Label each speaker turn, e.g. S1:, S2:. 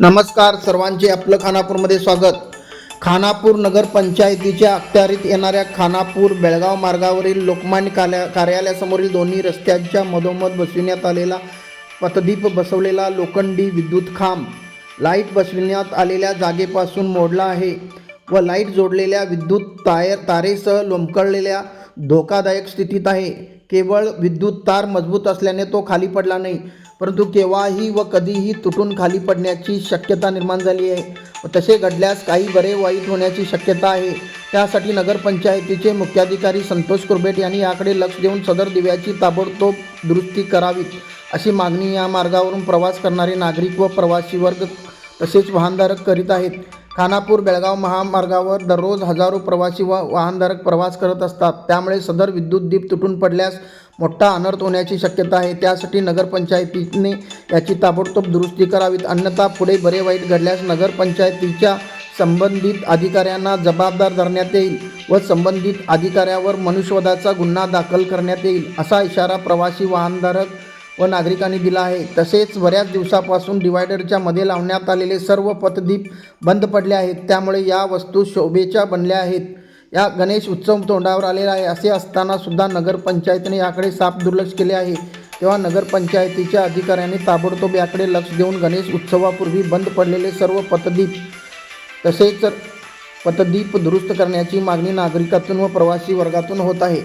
S1: नमस्कार सर्वांचे आपलं खानापूरमध्ये स्वागत. खानापूर नगरपंचायतीच्या अखत्यारीत येणाऱ्या खानापूर बेळगाव मार्गावरील लोकमान्य कार्या कार्यालयासमोरील दोन्ही रस्त्यांच्या मधोमध बसविण्यात आलेला पथदीप बसवलेला लोखंडी विद्युत खांब लाइट बसविण्यात आलेल्या जागेपासून मोडला आहे व लाइट जोडलेल्या विद्युत तायर तारेसह लोंबकळलेल्या धोकादायक स्थितीत आहे. केवळ विद्युत तार मजबूत असल्याने तो खाली पडला नाही परंतु केव्हाही व कधीही तुटून खाली पडण्याची शक्यता निर्माण झाली आहे. व तसे घडल्यास काही बरे वाईट होण्याची शक्यता आहे. त्यासाठी नगरपंचायतीचे मुख्याधिकारी संतोष कुरबेट यांनी याकडे लक्ष देऊन सदर दिव्याची ताबडतोब दुरुस्ती करावीत अशी मागणी या मार्गावरून प्रवास करणारे नागरिक व प्रवासी वर्ग तसेच वाहनधारक करीत आहेत. खानापूर बेळगाव महामार्गावर दररोज हजारो प्रवासी व वाहनधारक प्रवास करत असतात. त्यामुळे सदर विद्युत दीप तुटून पडल्यास मोठा अनर्थ होण्याची शक्यता आहे. त्यासाठी नगरपंचायतीने याची ताबडतोब दुरुस्ती करावीत. अन्यथा पुढे बरे वाईट घडल्यास नगरपंचायतीच्या संबंधित अधिकाऱ्यांना जबाबदार धरण्यात येईल व संबंधित अधिकाऱ्यावर मनुष्यवधाचा गुन्हा दाखल करण्यात येईल असा इशारा प्रवासी वाहनधारक व नागरिकांनी दिला आहे. तसेच बऱ्याच दिवसापासून डिवायडरच्या मध्ये लावण्यात आलेले सर्व पथदीप बंद पडले आहेत. त्यामुळे या वस्तू शोभेच्या बनल्या आहेत. या गणेश उत्सव तोंडावर आलेला आहे. असे असताना सुद्धा नगरपंचायतीने याकडे साफ दुर्लक्ष केले आहे. तेव्हा नगरपंचायतीच्या अधिकाऱ्यांनी ताबडतोब याकडे लक्ष देऊन गणेश उत्सवापूर्वी बंद पडलेले सर्व पथदीप तसेच पथदीप दुरुस्त करण्याची मागणी नागरिकातून व प्रवासी वर्गातून होत आहे.